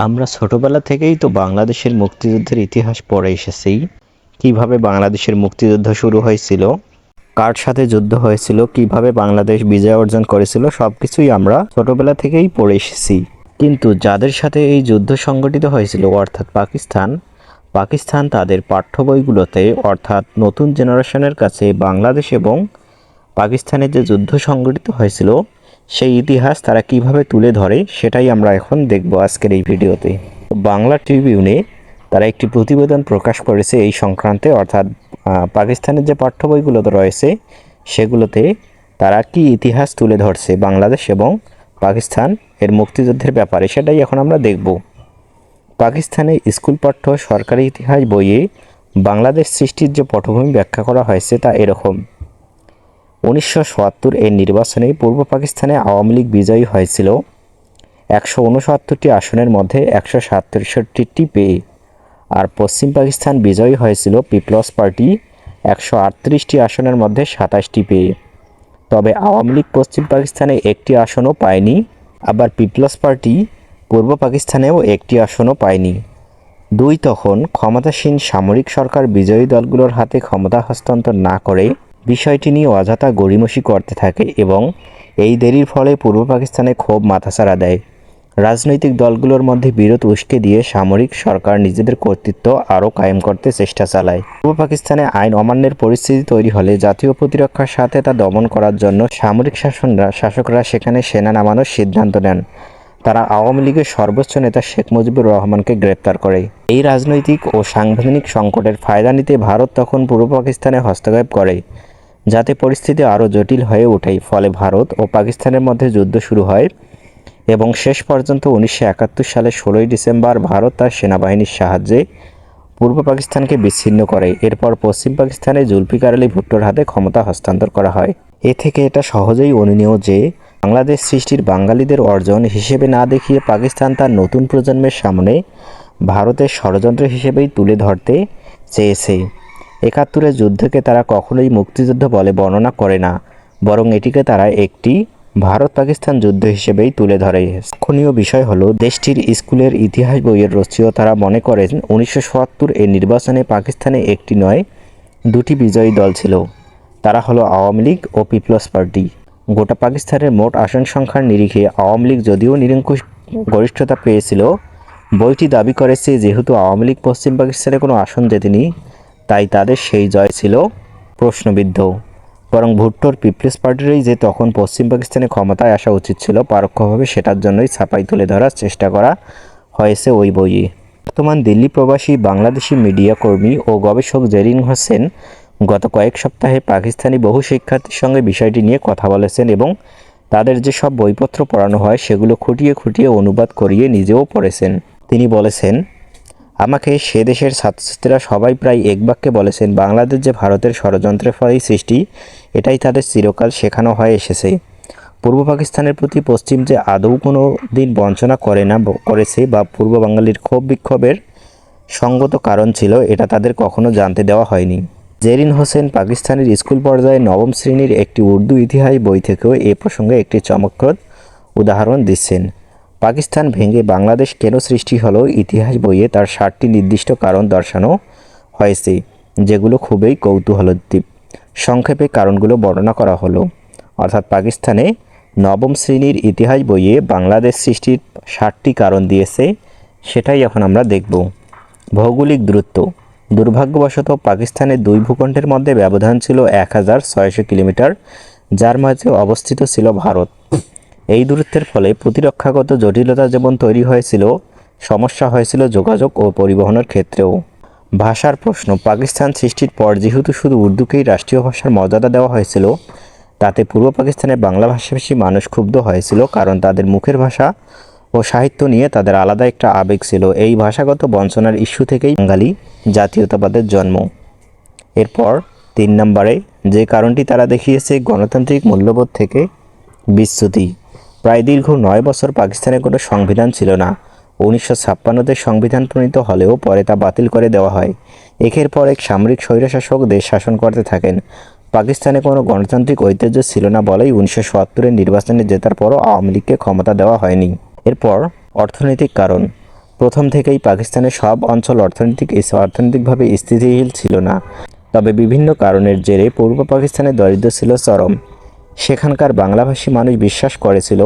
আমরা ছোটবেলা থেকেই তো বাংলাদেশের মুক্তিযুদ্ধের ইতিহাস পড়ে এসেছি। কীভাবে বাংলাদেশের মুক্তিযুদ্ধ শুরু হয়েছিল? কার সাথে যুদ্ধ হয়েছিল? কীভাবে বাংলাদেশ বিজয় অর্জন করেছিল? সব কিছুই আমরা ছোটবেলা থেকেই পড়ে এসেছি। কিন্তু যাদের সাথে এই যুদ্ধ সংগঠিত হয়েছিল, অর্থাৎ পাকিস্তান পাকিস্তান তাদের পাঠ্য বইগুলোতে, অর্থাৎ নতুন জেনারেশনের কাছে বাংলাদেশ এবং পাকিস্তানের যে যুদ্ধ সংগঠিত হয়েছিল সেই ইতিহাস তারা কীভাবে তুলে ধরে সেটাই আমরা এখন দেখব আজকের এই ভিডিওতে। বাংলা ট্রিবিউনে তারা একটি প্রতিবেদন প্রকাশ করেছে এই সংক্রান্তে, অর্থাৎ পাকিস্তানের যে পাঠ্য বইগুলোতে রয়েছে, সেগুলোতে তারা কি ইতিহাস তুলে ধরছে বাংলাদেশ এবং পাকিস্তান এর মুক্তিযুদ্ধের ব্যাপারে সেটাই এখন আমরা দেখব। পাকিস্তানে স্কুল পাঠ্য সরকারি ইতিহাস বইয়ে বাংলাদেশ সৃষ্টির যে পটভূমি ব্যাখ্যা করা হয়েছে তা এরকম। উনিশশো সত্তর এর নির্বাচনে পূর্ব পাকিস্তানে আওয়ামী লীগ বিজয়ী হয়েছিল। একশো উনসত্তরটি আসনের মধ্যে একশো সাতষট্টিটি পেয়ে আর পশ্চিম পাকিস্তান বিজয়ী হয়েছিল পিপলস পার্টি, একশো আটত্রিশটি আসনের মধ্যে সাতাশটি পেয়ে তবে আওয়ামী লীগ পশ্চিম পাকিস্তানে একটি আসনও পায়নি, আবার পিপলস পার্টি পূর্ব পাকিস্তানেও একটি আসনও পায়নি। দুই তখন ক্ষমতাসীন সামরিক সরকার বিজয়ী দলগুলোর হাতে ক্ষমতা হস্তান্তর না করে বিষয়টি নিয়ে অযথা গড়িমসি করতে থাকে এবং এই দেরির ফলে পূর্ব পাকিস্তানে ক্ষোভ মাথাচাড়া দেয়। রাজনৈতিক দলগুলোর মধ্যে বিরোধ উস্কে দিয়ে সামরিক সরকার নিজেদের কর্তৃত্ব আরও কায়েম করতে চেষ্টা চালায়। পূর্ব পাকিস্তানে আইন অমান্যের পরিস্থিতি তৈরি হলে জাতীয় প্রতিরক্ষার সাথে তা দমন করার জন্য সামরিক শাসনরা, শাসকরা সেখানে সেনা নামানোর সিদ্ধান্ত নেন। তারা আওয়ামী লীগের সর্বোচ্চ নেতা শেখ মুজিবুর রহমানকে গ্রেপ্তার করে। এই রাজনৈতিক ও সাংবিধানিক সংকটের ফায়দা নিতে ভারত তখন পূর্ব পাকিস্তানে হস্তক্ষেপ করে। যাতে পরিস্থিতি আরও জটিল হয়ে ওঠে। ফলে ভারত ও পাকিস্তানের মধ্যে যুদ্ধ শুরু হয় এবং শেষ পর্যন্ত উনিশশো একাত্তর সালের ষোলোই ডিসেম্বর ভারত তার সেনাবাহিনীর সাহায্যে পূর্ব পাকিস্তানকে বিচ্ছিন্ন করে। এরপর পশ্চিম পাকিস্তানে জুলফিকার আলী ভুট্টোর হাতে ক্ষমতা হস্তান্তর করা হয়। এ থেকে এটা সহজেই অনুনীয় যে, বাংলাদেশ সৃষ্টির বাঙালিদের অর্জন হিসেবে না দেখিয়ে পাকিস্তান তার নতুন প্রজন্মের সামনে ভারতের ষড়যন্ত্র হিসেবেই তুলে ধরতে চেয়েছে। একাত্তরের যুদ্ধকে তারা কখনোই মুক্তিযুদ্ধ বলে বর্ণনা করে না, বরং এটিকে তারা একটি ভারত পাকিস্তান যুদ্ধ হিসেবেই তুলে ধরে। লক্ষণীয় বিষয় হলো, দেশটির স্কুলের ইতিহাস বইয়ের রচিও তারা মনে করেন, উনিশশো সত্তর এর নির্বাচনে পাকিস্তানে একটি নয়, দুটি বিজয়ী দল ছিল। তারা হলো আওয়ামী লীগ ও পিপলস পার্টি। গোটা পাকিস্তানের মোট আসন সংখ্যার নিরিখে আওয়ামী লীগ যদিও নিরঙ্কুশ গরিষ্ঠতা পেয়েছিল, বইটি দাবি করেছে যেহেতু আওয়ামী লীগ পশ্চিম পাকিস্তানে কোনো আসন জেতেনি তাই তাদের সেই জয় ছিল প্রশ্নবিদ্ধ। বরং ভুট্টোর পিপলস পার্টিরই যে তখন পশ্চিম পাকিস্তানে ক্ষমতায় আসা উচিত ছিল, পারোক্ষভাবে সেটার জন্যই ছাপাই তুলে ধরার চেষ্টা করা হয়েছে ওই বইয়ে। বর্তমান দিল্লি প্রবাসী বাংলাদেশি মিডিয়া কর্মী ও গবেষক জেরিন হোসেন গত কয়েক সপ্তাহে পাকিস্তানি বহু শিক্ষার্থীর সঙ্গে বিষয়টি নিয়ে কথা বলেছেন এবং তাদের যে সব বইপত্র পড়ানো হয় সেগুলো খুঁটিয়ে খুঁটিয়ে অনুবাদ করিয়ে নিজেও পড়েছেন। তিনি বলেছেন আমাকে সে দেশের ছাত্রছাত্রীরা সবাই প্রায় এক বাক্যে বলেছেন, বাংলাদেশ যে ভারতের ষড়যন্ত্রের ফলেই সৃষ্টি, এটাই তাদের চিরকাল শেখানো হয়ে এসেছে। পূর্ব পাকিস্তানের প্রতি পশ্চিম যে আদৌ কোনো দিন বঞ্চনা করে না, করেছে বা পূর্ব বাঙালির ক্ষোভ বিক্ষোভের সঙ্গত কারণ ছিল, এটা তাদের কখনো জানতে দেওয়া হয়নি। জেরিন হোসেন পাকিস্তানের স্কুল পর্যায়ে নবম শ্রেণির একটি উর্দু ইতিহাস বই থেকেও এ প্রসঙ্গে একটি চমকপ্রদ উদাহরণ দিচ্ছেন। পাকিস্তান ভেঙে বাংলাদেশ কেন সৃষ্টি হলো ইতিহাস বইয়ে তার ষাটটি নির্দিষ্ট কারণ দর্শানো হয়েছে, যেগুলো খুবই কৌতূহলোদ্দীপ। সংক্ষেপে কারণগুলো বর্ণনা করা হলো, অর্থাৎ পাকিস্তানে নবম শ্রেণির ইতিহাস বইয়ে বাংলাদেশ সৃষ্টির ষাটটি কারণ দিয়েছে, সেটাই এখন আমরা দেখব। ভৌগোলিক দূরত্ব। দুর্ভাগ্যবশত পাকিস্তানের দুই ভূখণ্ডের মধ্যে ব্যবধান ছিল এক হাজার ছয়শো কিলোমিটার, যার মাঝে অবস্থিত ছিল ভারত। এই দূরত্বের ফলে প্রতিরক্ষাগত জটিলতা যেমন তৈরি হয়েছিল, সমস্যা হয়েছিল যোগাযোগ ও পরিবহনের ক্ষেত্রেও। ভাষার প্রশ্ন, পাকিস্তান সৃষ্টির পর যেহেতু শুধু উর্দুকেই রাষ্ট্রীয় ভাষার মর্যাদা দেওয়া হয়েছিল, তাতে পূর্ব পাকিস্তানের বাংলা ভাষাভাষী মানুষ ক্ষুব্ধ হয়েছিল কারণ তাদের মুখের ভাষা ও সাহিত্য নিয়ে তাদের আলাদা একটা আবেগ ছিল। এই ভাষাগত বঞ্চনার ইস্যু থেকেই বাঙালি জাতীয়তাবাদের জন্ম। এরপর তিন নম্বরে যে কারণটি তারা দেখিয়েছে, গণতান্ত্রিক মূল্যবোধ থেকে বিচ্যুতি। প্রায় দীর্ঘ নয় বছর পাকিস্তানে কোনো সংবিধান ছিল না। উনিশশো ছাপ্পান্নতে সংবিধান প্রণীত হলেও পরে তা বাতিল করে দেওয়া হয়। একের পর এক সামরিক স্বৈরশাসক দেশ শাসন করতে থাকেন। পাকিস্তানে কোনো গণতান্ত্রিক ঐতিহ্য ছিল না বলেই উনিশশো সত্তরের নির্বাচনে জেতার পরও আওয়ামী লীগকে ক্ষমতা দেওয়া হয়নি। এরপর অর্থনৈতিক কারণ। প্রথম থেকেই পাকিস্তানের সব অঞ্চল অর্থনৈতিক অর্থনৈতিকভাবে স্থিতিশীল ছিল না। তবে বিভিন্ন কারণের জেরে পূর্ব পাকিস্তানের দরিদ্র ছিল চরম। সেখানকার বাংলাভাষী মানুষ বিশ্বাস করেছিল,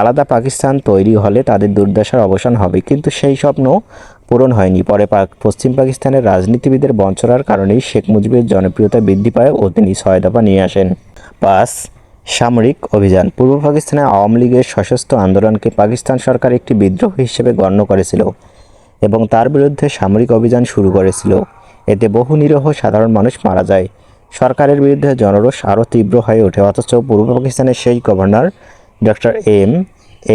আলাদা পাকিস্তান তৈরি হলে তাদের দুর্দশার অবসান হবে। কিন্তু সেই স্বপ্ন পূরণ হয়নি। পরে পশ্চিম পাকিস্তানের রাজনীতিবিদের বঞ্চনার কারণেই শেখ মুজিবের জনপ্রিয়তা বৃদ্ধি পায় ও তিনি ছয় দফা নিয়ে আসেন। পাঁচ, সামরিক অভিযান। পূর্ব পাকিস্তানে আওয়ামী লীগের সশস্ত্র আন্দোলনকে পাকিস্তান সরকার একটি বিদ্রোহ হিসেবে গণ্য করেছিল এবং তার বিরুদ্ধে সামরিক অভিযান শুরু করেছিল। এতে বহু নিরহ সাধারণ মানুষ মারা যায়। সরকারের বিরুদ্ধে জনরোষ আরও তীব্র হয়ে ওঠে, অথচ পূর্ব পাকিস্তানের সেই governor doctor M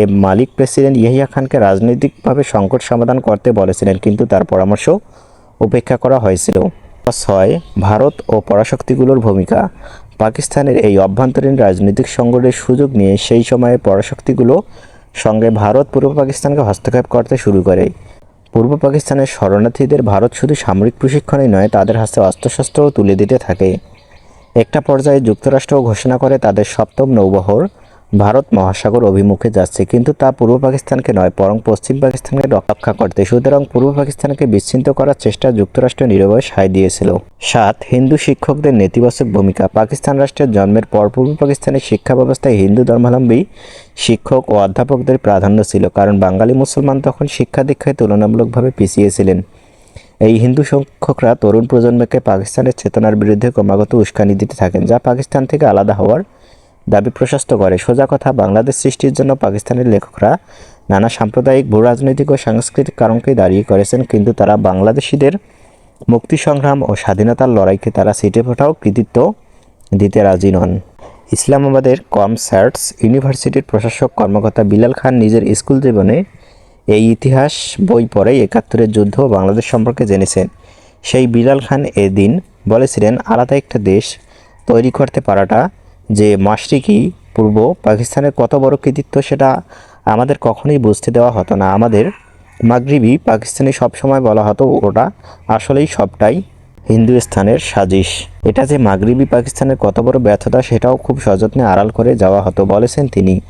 M Malik president Yahya খানকে রাজনৈতিকভাবে সংকট সমাধান করতে বলেছিলেন, কিন্তু তার পরামর্শ উপেক্ষা করা হয়েছিল। ছয়, ভারত ও পরাশক্তিগুলোর ভূমিকা। পাকিস্তানের এই অভ্যন্তরীণ রাজনৈতিক সংকটের সুযোগ নিয়ে সেই সময়ে পরাশক্তিগুলো সঙ্গে ভারত পূর্ব পাকিস্তানকে হস্তক্ষেপ করতে শুরু করে। পূর্ব পাকিস্তানের শরণার্থীদের ভারত শুধু সামরিক প্রশিক্ষণই নয়, তাদের হাতে অস্ত্রশস্ত্রও তুলে দিতে থাকে। একটা পর্যায়ে যুক্তরাষ্ট্রও ঘোষণা করে তাদের সপ্তম নৌবহর ভারত মহাসাগর অভিমুখে যাচ্ছে, কিন্তু তা পূর্ব পাকিস্তানকে নয়, বরং পশ্চিম পাকিস্তানকে রক্ষা করতে। সুতরাং পূর্ব পাকিস্তানকে বিচ্ছিন্ন করার চেষ্টা যুক্তরাষ্ট্র নীরবে সায় দিয়েছিল। সাত, হিন্দু শিক্ষকদের নেতিবাচক ভূমিকা। পাকিস্তান রাষ্ট্রের জন্মের পর পূর্ব পাকিস্তানের শিক্ষা ব্যবস্থায় হিন্দু ধর্মাবলম্বী শিক্ষক ও অধ্যাপকদের প্রাধান্য ছিল, কারণ বাঙালি মুসলমান তখন শিক্ষা দীক্ষায় তুলনামূলকভাবে পিছিয়ে ছিলেন। এই হিন্দু শিক্ষকরা তরুণ প্রজন্মকে পাকিস্তানের চেতনার বিরুদ্ধে ক্রমাগত উস্কানি দিতে থাকেন, যা পাকিস্তান থেকে আলাদা হওয়ার দাবি প্রশস্ত করে। সোজা কথা, বাংলাদেশ সৃষ্টির জন্য পাকিস্তানের লেখকরা নানা সাম্প্রদায়িক, ভূ রাজনৈতিক ও সাংস্কৃতিক কারণকেই দাঁড়িয়ে করেছেন, কিন্তু তারা বাংলাদেশিদের মুক্তি সংগ্রাম ও স্বাধীনতার লড়াইকে তারা সিটে ফোটাও কৃতিত্ব দিতে রাজি নন। ইসলামাবাদের কম কমসার্টস ইউনিভার্সিটির প্রশাসক কর্মকর্তা বিলাল খান নিজের স্কুল জীবনে এই ইতিহাস বই পড়েই একাত্তরের যুদ্ধ বাংলাদেশ সম্পর্কে জেনেছেন। সেই বিলাল খান এদিন বলেছিলেন, আলাদা একটা দেশ তৈরি করতে পারাটা যে মাসরিকি পূর্ব পাকিস্তানের কত বড় কৃতিত্ব সেটা আমাদের কখনোই বুঝতে দেওয়া হতো না। আমাদের মাগরিবি পাকিস্তানি সবসময় বলা হতো ওটা আসলেই সবটাই হিন্দুস্তানের সাজিশ। এটা যে মাগরিবি পাকিস্তানের কত বড় ব্যর্থতা সেটাও খুব সযত্নে আড়াল করে যাওয়া হতো বলেছেন তিনি।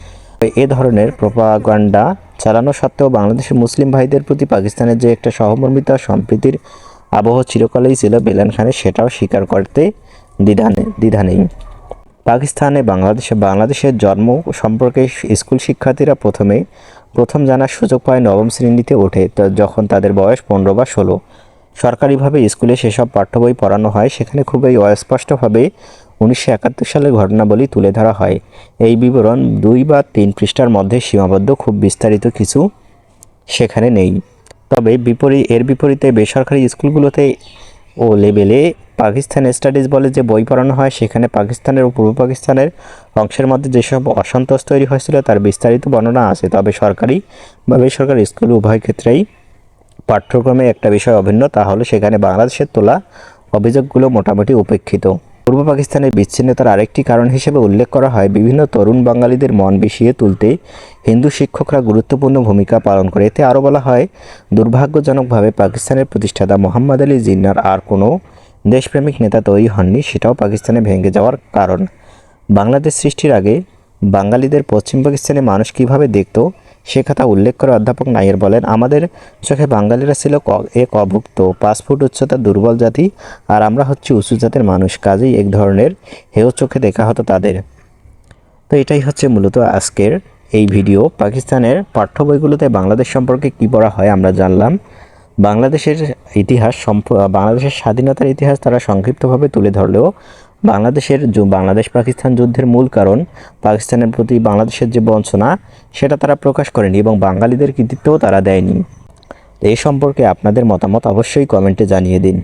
এ ধরনের প্রোপাগান্ডা চালানো সত্ত্বেও বাংলাদেশের মুসলিম ভাইদের প্রতি পাকিস্তানের যে একটা সহমর্মিতা, সম্প্রীতির আবহ চিরকালেই ছিল বেলান খানের, সেটাও স্বীকার করতে দ্বিধা দ্বিধা নেই। পাকিস্তানে বাংলাদেশে বাংলাদেশের জন্ম সম্পর্কে স্কুল শিক্ষার্থীরা প্রথমে প্রথম জানার সুযোগ পায় নবম শ্রেণীতে ওঠে। যখন তাদের বয়স পনেরো বা ষোলো, সরকারিভাবে স্কুলে সেসব পাঠ্য বই পড়ানো হয়, সেখানে খুবই অস্পষ্টভাবে উনিশশো একাত্তর সালের ঘটনাবলী তুলে ধরা হয়। এই বিবরণ দুই বা তিন পৃষ্ঠার মধ্যে সীমাবদ্ধ, খুব বিস্তারিত কিছু সেখানে নেই। তবে বিপরীত এর বিপরীতে বেসরকারি স্কুলগুলোতে ও লেভেলে পাকিস্তান স্টাডিজ বলে যে বই পড়ানো হয়, সেখানে পাকিস্তানের ও পূর্ব পাকিস্তানের অংশের মধ্যে যেসব অসন্তোষ তৈরি হয়েছিল তার বিস্তারিত বর্ণনা আছে। তবে সরকারি বা বেসরকারি স্কুল উভয় ক্ষেত্রেই পাঠ্যক্রমে একটা বিষয় অভিন্ন তাহলে সেখানে বাংলাদেশের তোলা অভিযোগগুলো মোটামুটি উপেক্ষিত। পূর্ব পাকিস্তানের বিচ্ছিন্নতার আরেকটি কারণ হিসেবে উল্লেখ করা হয়, বিভিন্ন তরুণ বাঙালিদের মন বিষিয়ে তুলতে হিন্দু শিক্ষকরা গুরুত্বপূর্ণ ভূমিকা পালন করে। এতে আরও বলা হয়, দুর্ভাগ্যজনকভাবে পাকিস্তানের প্রতিষ্ঠাতা মোহাম্মদ আলী জিন্নার আর কোনো দেশপ্রেমিক নেতা তৈরি হননি, সেটাও পাকিস্তানে ভেঙে যাওয়ার কারণ। বাংলাদেশ সৃষ্টির আগে বাঙালিদের পশ্চিম পাকিস্তানে মানুষ কীভাবে দেখত, সে কথা উল্লেখ করে অধ্যাপক নাইয়ের বলেন, আমাদের চোখে বাঙালিরা ছিল এক অভুক্ত পাঁচ ফুট উচ্চতার দুর্বল জাতি, আর আমরা হচ্ছে উঁচু জাতের মানুষ, কাজেই এক ধরনের হেয় চোখে দেখা হতো তাদের। তো এটাই হচ্ছে মূলত আজকের এই ভিডিও। পাকিস্তানের পাঠ্য বইগুলোতে বাংলাদেশ সম্পর্কে কী পড়া হয় আমরা জানলাম। বাংলাদেশের ইতিহাস বাংলাদেশের স্বাধীনতার ইতিহাস তারা সংক্ষিপ্তভাবে তুলে ধরলেও বাংলাদেশের বাংলাদেশ পাকিস্তান যুদ্ধের মূল কারণ, পাকিস্তানের প্রতি বাংলাদেশের যে বঞ্চনা, সেটা তারা প্রকাশ করেনি এবং বাঙালিদের কৃতিত্বও তারা দেয়নি। এই সম্পর্কে আপনাদের মতামত অবশ্যই কমেন্টে জানিয়ে দিন।